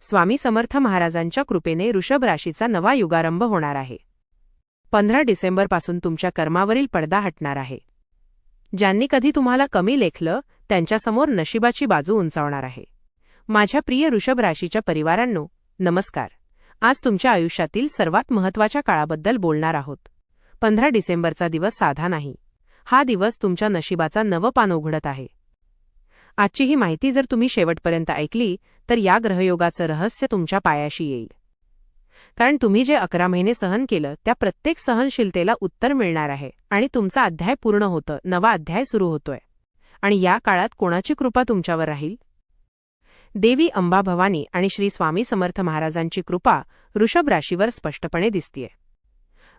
स्वामी समर्थ महाराजांच्या कृपेने ऋषभ राशीचा नवा युगारंभ होणार आहे. पंधरा डिसेंबरपासून तुमच्या कर्मावरील पडदा हटणार आहे. ज्यांनी कधी तुम्हाला कमी लेखलं त्यांच्यासमोर नशिबाची बाजू उंचावणार आहे. माझ्या प्रिय ऋषभ राशीच्या परिवारांनो नमस्कार. आज तुमच्या आयुष्यातील सर्वात महत्त्वाच्या काळाबद्दल बोलणार आहोत. पंधरा डिसेंबरचा दिवस साधा नाही. हा दिवस तुमच्या नशिबाचा नवं पान उघडत आहे. आजची ही माहिती जर तुम्ही शेवटपर्यंत ऐकली तर या ग्रहयोगाचं रहस्य तुमच्या पायाशी येईल. कारण तुम्ही जे अकरा महिने सहन केलं त्या प्रत्येक सहनशीलतेला उत्तर मिळणार आहे आणि तुमचा अध्याय पूर्ण होतं नवा अध्याय सुरू होतोय. आणि या काळात कोणाची कृपा तुमच्यावर राहील? देवी अंबा भवानी आणि श्री स्वामी समर्थ महाराजांची कृपा ऋषभ राशीवर स्पष्टपणे दिसतीये.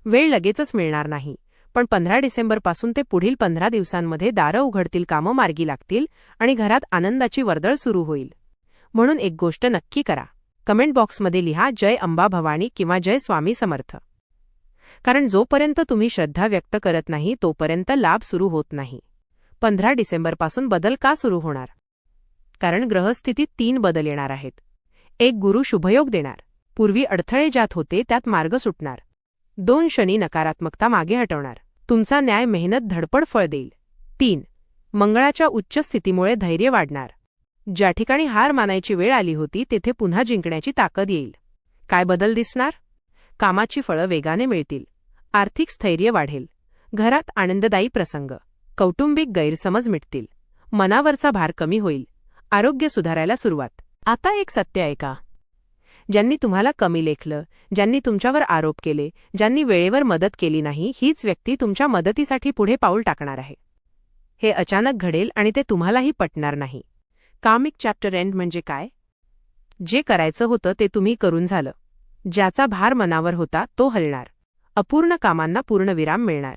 वेळ लगेचच मिळणार नाही. पण पंधरा डिसेंबरपासून ते पुढील पंधरा दिवसांमध्ये दारं उघडतील कामं मार्गी लागतील आणि घरात आनंदाची वर्दळ सुरू होईल. म्हणून एक गोष्ट नक्की करा. कमेंट बॉक्समध्ये लिहा जय अंबा भवानी किंवा जय स्वामी समर्थ कारण जोपर्यंत तुम्ही श्रद्धा व्यक्त करत नाही तोपर्यंत लाभ सुरू होत नाही. पंधरा डिसेंबरपासून बदल का सुरू होणार? कारण ग्रहस्थितीत तीन बदल येणार आहेत. एक गुरु शुभयोग देणार. पूर्वी अडथळे ज्यात होते त्यात मार्ग सुटणार. दोन क्षणी नकारात्मकता मागे हटवणार. तुमचा न्याय मेहनत धडपड फळ देईल. तीन मंगळाच्या उच्च स्थितीमुळे धैर्य वाढणार. ज्या ठिकाणी हार मानायची वेळ आली होती तेथे पुन्हा जिंकण्याची ताकद येईल. काय बदल दिसणार? कामाची फळं वेगाने मिळतील. आर्थिक स्थैर्य वाढेल. घरात आनंददायी प्रसंग. कौटुंबिक गैरसमज मिटतील. मनावरचा भार कमी होईल. आरोग्य सुधारायला सुरुवात. आता एक सत्य ऐका ज्यांनी तुम्हाला कमी लेखलं ज्यांनी तुमच्यावर आरोप केले ज्यांनी वेळेवर मदत केली नाही हीच व्यक्ती तुमच्या मदतीसाठी पुढे पाऊल टाकणार आहे. हे अचानक घडेल आणि ते तुम्हालाही पटणार नाही. कामिक चॅप्टर एंड म्हणजे काय? जे करायचं होतं ते तुम्ही करून झालं. ज्याचा भार मनावर होता तो हलणार. अपूर्ण कामांना पूर्णविराम मिळणार.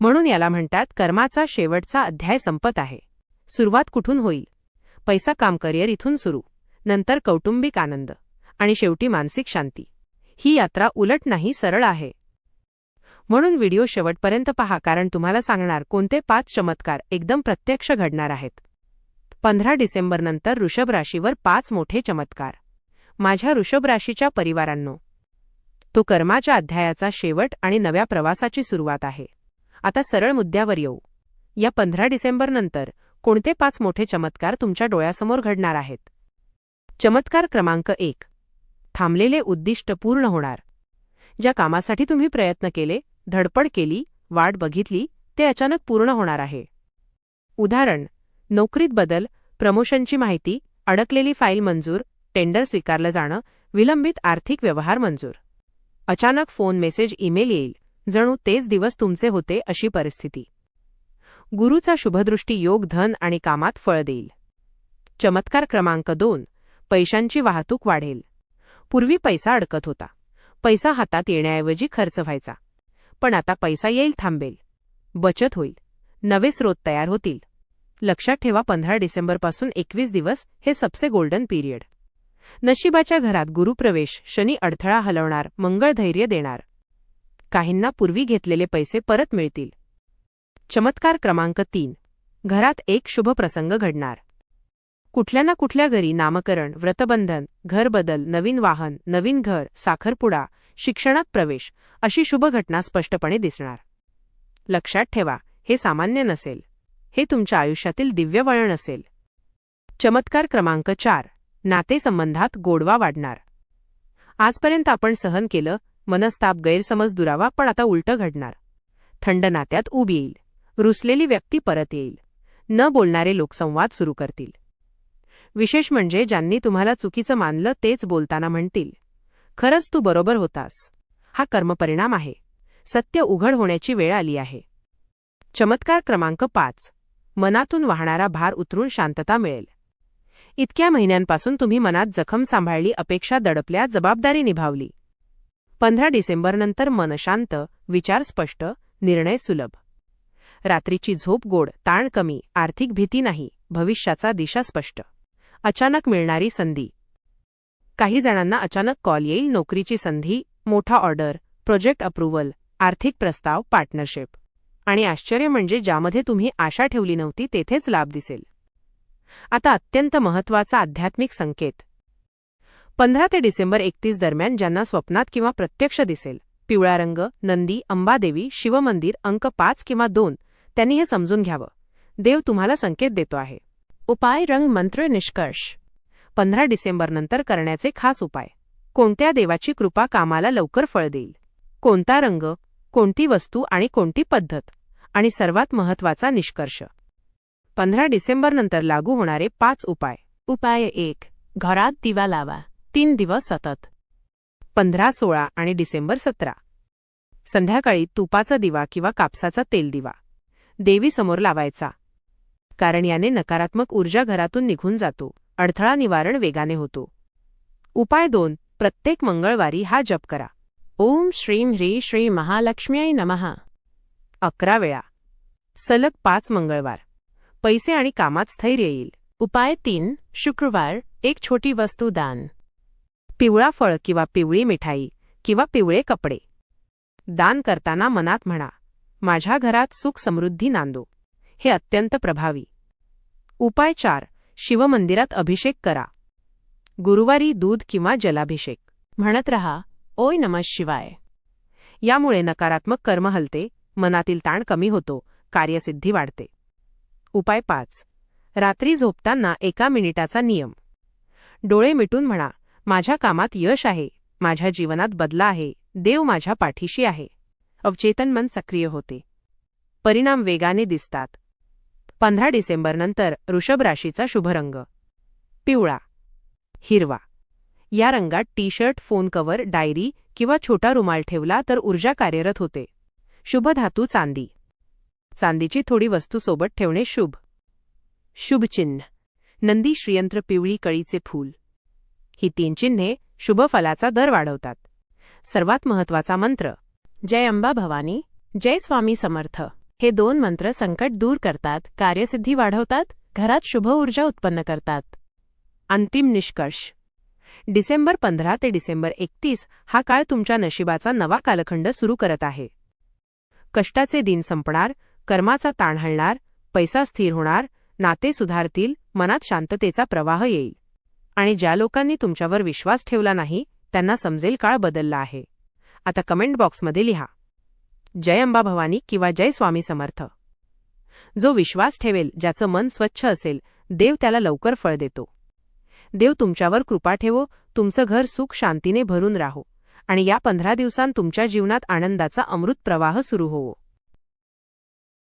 म्हणून याला म्हणतात कर्माचा शेवटचा अध्याय संपत आहे. सुरुवात कुठून होईल? पैसा काम करिअर इथून सुरू. नंतर कौटुंबिक आनंद. आणि शेवटी मानसिक शांती. ही यात्रा उलट नाही सरळ आहे. म्हणून व्हिडिओ शेवटपर्यंत पहा कारण तुम्हाला सांगणार कोणते पाच चमत्कार एकदम प्रत्यक्ष घडणार आहेत. पंधरा डिसेंबरनंतर ऋषभ राशीवर पाच मोठे चमत्कार. माझ्या ऋषभ राशीच्या परिवारांनो तो कर्माच्या अध्यायाचा शेवट आणि नव्या प्रवासाची सुरुवात आहे. आता सरळ मुद्द्यावर येऊ. या पंधरा डिसेंबरनंतर कोणते पाच मोठे चमत्कार तुमच्या डोळ्यासमोर घडणार आहेत? चमत्कार क्रमांक एक. थांबलेले उद्दिष्ट पूर्ण होणार. ज्या कामासाठी तुम्ही प्रयत्न केले धडपड केली वाट बघितली ते अचानक पूर्ण होणार आहे. उदाहरण नोकरीत बदल प्रमोशनची माहिती अडकलेली फाईल मंजूर टेंडर स्वीकारलं जाणं विलंबित आर्थिक व्यवहार मंजूर. अचानक फोन मेसेज ईमेल येईल. जणू तेच दिवस तुमचे होते अशी परिस्थिती. गुरुचा शुभदृष्टी योग धन आणि कामात फळ देईल. चमत्कार क्रमांक दोन पैशांची वाहतूक वाढेल. पूर्वी पैसा अडकत होता. पैसा हातात येण्याऐवजी खर्च व्हायचा. पण आता पैसा येईल थांबेल. बचत होईल. नवे स्रोत तयार होतील. लक्षात ठेवा पंधरा डिसेंबरपासून एकवीस दिवस हे सबसे गोल्डन पीरियड नशिबाच्या घरात गुरुप्रवेश शनी अडथळा हलवणार मंगळ धैर्य देणार. काहींना पूर्वी घेतलेले पैसे परत मिळतील. चमत्कार क्रमांक तीन. घरात एक शुभ प्रसंग घडणार. कुठल्या ना कुठल्या घरी नामकरण व्रतबंधन घरबदल नवीन वाहन नवीन घर साखरपुडा शिक्षणात प्रवेश अशी शुभ घटना स्पष्टपणे दिसणार. लक्षात ठेवा हे सामान्य नसेल. हे तुमच्या आयुष्यातील दिव्य वळण असेल. चमत्कार क्रमांक चार नातेसंबंधात गोडवा वाढणार. आजपर्यंत आपण सहन केलं मनस्ताप गैरसमज दुरावा पण आता उलटं घडणार. थंड नात्यात उभी येईल. रुसलेली व्यक्ती परत येईल. न बोलणारे लोकसंवाद सुरू करतील. विशेष म्हणजे ज्यांनी तुम्हाला चुकीचं मानलं तेच बोलताना म्हणतील. खरंच तू बरोबर होतास. हा कर्मपरिणाम आहे. सत्य उघड होण्याची वेळ आली आहे. चमत्कार क्रमांक पाच. मनातून वाहणारा भार उतरून शांतता मिळेल. इतक्या महिन्यांपासून तुम्ही मनात जखम सांभाळली अपेक्षा दडपल्या जबाबदारी निभावली. पंधरा डिसेंबरनंतर मन शांत विचार स्पष्ट निर्णय सुलभ. रात्रीची झोप गोड ताण कमी आर्थिक भीती नाही भविष्याचा दिशा स्पष्ट. अचानक मिळणारी संधी. काही जणांना अचानक कॉल येईल नोकरीची संधी मोठा ऑर्डर प्रोजेक्ट अप्रुव्हल आर्थिक प्रस्ताव पार्टनरशिप. आणि आश्चर्य म्हणजे ज्यामध्ये तुम्ही आशा ठेवली नव्हती तेथेच लाभ दिसेल. आता अत्यंत महत्त्वाचा आध्यात्मिक संकेत. पंधरा ते डिसेंबर एकतीस दरम्यान ज्यांना स्वप्नात किंवा प्रत्यक्ष दिसेल पिवळा रंग नंदी अंबादेवी शिवमंदिर अंक पाच किंवा दोन त्यांनी हे समजून घ्यावं. देव तुम्हाला संकेत देतो आहे. उपाय रंग मंत्र निष्कर्ष. पंधरा डिसेंबरनंतर करण्याचे खास उपाय. कोणत्या देवाची कृपा कामाला लवकर फळ देईल? कोणता रंग कोणती वस्तू आणि कोणती पद्धत? आणि सर्वात महत्त्वाचा निष्कर्ष. पंधरा डिसेंबरनंतर लागू होणारे पाच उपाय. उपाय एक घरात दिवा लावा. तीन दिवस सतत. पंधरा सोळा आणि डिसेंबर सतरा. संध्याकाळी तुपाचा दिवा किंवा कापसाचा तेल दिवा. देवीसमोर लावायचा. कारण याने नकारात्मक ऊर्जा घरातून निघून जातो. अडथळा निवारण वेगाने होतो. उपाय दोन. प्रत्येक मंगळवारी हा जप करा. ओम श्रीं ह्री श्री महालक्ष्म्याय नमहा अकरा वेळा. सलग पाच मंगळवार. पैसे आणि कामात स्थैर्य येईल. उपाय तीन. शुक्रवार. एक छोटी वस्तू दान. पिवळा फळ किंवा पिवळी मिठाई किंवा पिवळे कपडे. दान करताना मनात म्हणा माझ्या घरात सुख समृद्धी नांदो. हे अत्यंत प्रभावी. उपाय चार. शिवमंदिरात अभिषेक करा. गुरुवारी दूध किंवा जलाभिषेक. म्हणत रहा ओय नमः शिवाय. यामुळे नकारात्मक कर्म हलते मनातील ताण कमी होतो कार्यसिद्धी वाढते. उपाय पाच. रात्री झोपताना एका मिनिटाचा नियम. डोळे मिटून म्हणा माझ्या कामात यश आहे माझ्या जीवनात बदला आहे देव माझ्या पाठीशी आहे. अवचेतन मन सक्रिय होते. परिणाम वेगाने दिसतात. पंधरा डिसेंबरनंतर वृषभ राशीचा शुभरंग. पिवळा. हिरवा. या रंगात T shirt phone cover diary किंवा छोटा रुमाल ठेवला तर ऊर्जा कार्यरत होते. शुभ धातू चांदी. चांदीची थोडी वस्तू सोबत ठेवणे शुभ. शुभचिन्ह. नंदी श्रियंत्र पिवळी कळीचे फूल. ही तीन चिन्हे शुभ फलाचा दर वाढवतात. सर्वात महत्त्वाचा मंत्र. जय अंबा भवानी जय स्वामी समर्थ. हे दोन मंत्र संकट दूर करतात कार्यसिद्धी वाढवतात घरात शुभ ऊर्जा उत्पन्न करतात. अंतिम निष्कर्ष. डिसेंबर पंधरा ते डिसेंबर एकतीस हा काळ तुमच्या नशिबाचा नवा कालखंड सुरू करत आहे. कष्टाचे दिन संपणार कर्माचा ताण हलणार पैसा स्थिर होणार नाते सुधारतील मनात शांततेचा प्रवाह येईल. आणि ज्या लोकांनी तुमच्यावर विश्वास ठेवला नाही त्यांना समजेल काळ बदलला आहे. आता कमेंट बॉक्समध्ये लिहा. जय अंबा भवानी किंवा जय स्वामी समर्थ. जो विश्वास ठेवेल ज्याचं मन स्वच्छ असेल देव त्याला लवकर फळ देतो. देव तुमच्यावर कृपा ठेवो तुमचं घर सुख शांतीने भरून राहो आणि या पंधरा दिवसांत तुमच्या जीवनात आनंदाचा अमृत प्रवाह सुरू होवो.